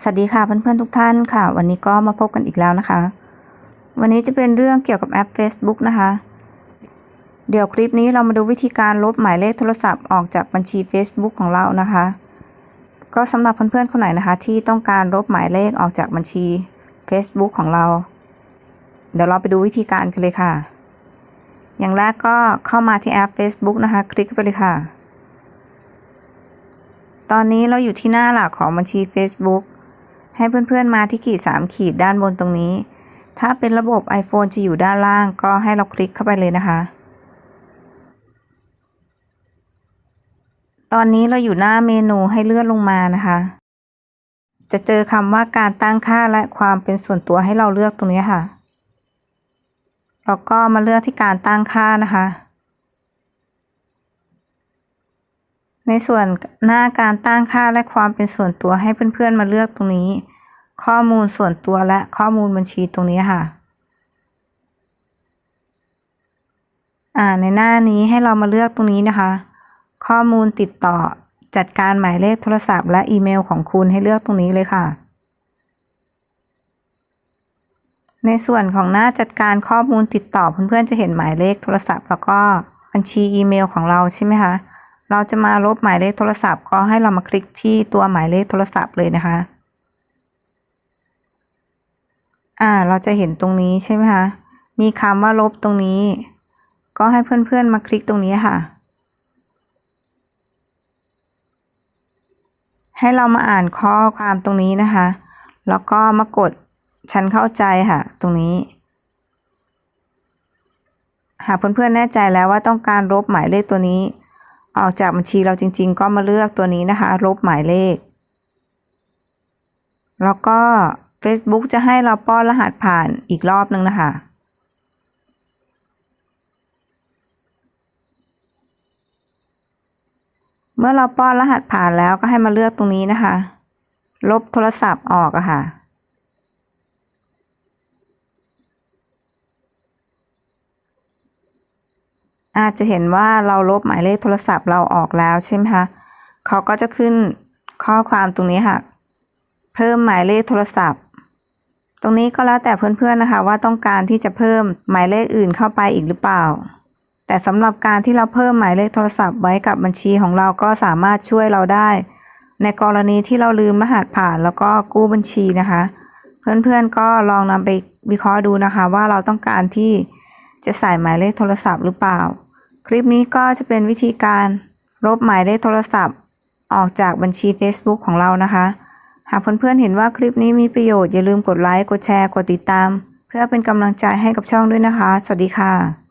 สวัสดีค่ะเพื่อนๆทุกท่านค่ะ วันนี้ก็มาพบกันอีกแล้วนะคะ วันนี้จะเป็นเรื่องเกี่ยวกับแอป Facebook นะคะ เดี๋ยวคลิปนี้เรามาดูวิธีการลบหมายเลขโทรศัพท์ออกจากบัญชี Facebook ของเรานะคะ ก็สำหรับเพื่อนๆคนไหนนะคะ ที่ต้องการลบหมายเลขออกจากบัญชี Facebook ของเรา เดี๋ยวเราไปดูวิธีการกันเลยค่ะ อย่างแรกก็เข้ามาที่แอป Facebook นะคะ คลิกไปเลยค่ะ ตอนนี้เราอยู่ที่หน้าหลักของบัญชี Facebook ให้เพื่อนๆมาที่ขีด 3 ขีดด้านบนตรงนี้ ถ้าเป็นระบบ iPhone จะอยู่ด้านล่างก็ให้เราคลิกเข้าไปเลยนะคะ ตอนนี้เราอยู่หน้าเมนูให้เลื่อนลงมานะคะ จะเจอคำว่าการตั้งค่าและความเป็นส่วนตัวให้เราเลือกตรงนี้ค่ะแล้วก็มาเลือกที่การตั้งค่านะคะ ในส่วนหน้าการตั้งค่าและความเป็นส่วนตัวให้เพื่อนๆมาเลือกตรงนี้ ข้อมูลส่วนตัวและข้อมูลบัญชีตรงนี้ค่ะ อ่าในหน้านี้ให้เรามาเลือกตรงนี้นะคะ ข้อมูลติดต่อจัดการหมายเลขโทรศัพท์และอีเมลของคุณให้เลือกตรงนี้เลยค่ะ ในส่วนของหน้าจัดการข้อมูลติดต่อเพื่อนๆจะเห็นหมายเลขโทรศัพท์ แล้วก็บัญชีอีเมลของเราใช่ไหมคะ เราจะมาลบหมายเลขโทรศัพท์ ก็ให้เรามาคลิกที่ตัวหมายเลขโทรศัพท์เลยนะคะ อ่า เราจะเห็นตรงนี้ใช่ไหมคะ มีคำว่าลบตรงนี้ ก็ให้เพื่อนๆมาคลิกตรงนี้ค่ะ ให้เรามาอ่านข้อความตรงนี้นะคะ แล้วก็มากดฉันเข้าใจค่ะ ตรงนี้หากเพื่อนๆแน่ใจแล้วว่าต้องการลบหมายเลขตัวนี้ ออกจากบัญชีเราจริง ๆ ก็มาเลือกตัวนี้นะคะ ลบหมายเลข แล้วก็ Facebook จะให้เราป้อนรหัสผ่านอีกรอบนึงนะคะเมื่อเราป้อนรหัสผ่านแล้วก็ให้มาเลือกตรงนี้นะคะ ลบโทรศัพท์ออกอะค่ะ อาจจะเห็นว่าเราลบหมายเลขโทรศัพท์เราออกแล้วใช่ไหมคะเขาก็จะขึ้นข้อความตรงนี้ค่ะ เพิ่มหมายเลขโทรศัพท์ ตรงนี้ก็แล้วแต่เพื่อนๆนะคะ ว่าต้องการที่จะเพิ่มหมายเลขอื่นเข้าไปอีกหรือเปล่า แต่สำหรับการที่เราเพิ่มหมายเลขโทรศัพท์ไว้กับบัญชีของเราก็สามารถช่วยเราได้ ในกรณีที่เราลืมรหัสผ่านแล้วก็กู้บัญชีนะคะ เพื่อนๆก็ลองนำไปวิเคราะห์ดูนะคะ ว่าเราต้องการที่ จะใส่หมายเลขโทรศัพท์หรือเปล่า คลิปนี้ก็จะเป็นวิธีการลบหมายเลขโทรศัพท์ ออกจากบัญชี Facebook ของเรานะคะ หากเพื่อนๆเห็นว่าคลิปนี้มีประโยชน์อย่าลืมกดไลค์ กดแชร์ กดติดตาม เพื่อเป็นกำลังใจให้กับช่องด้วยนะคะ สวัสดีค่ะ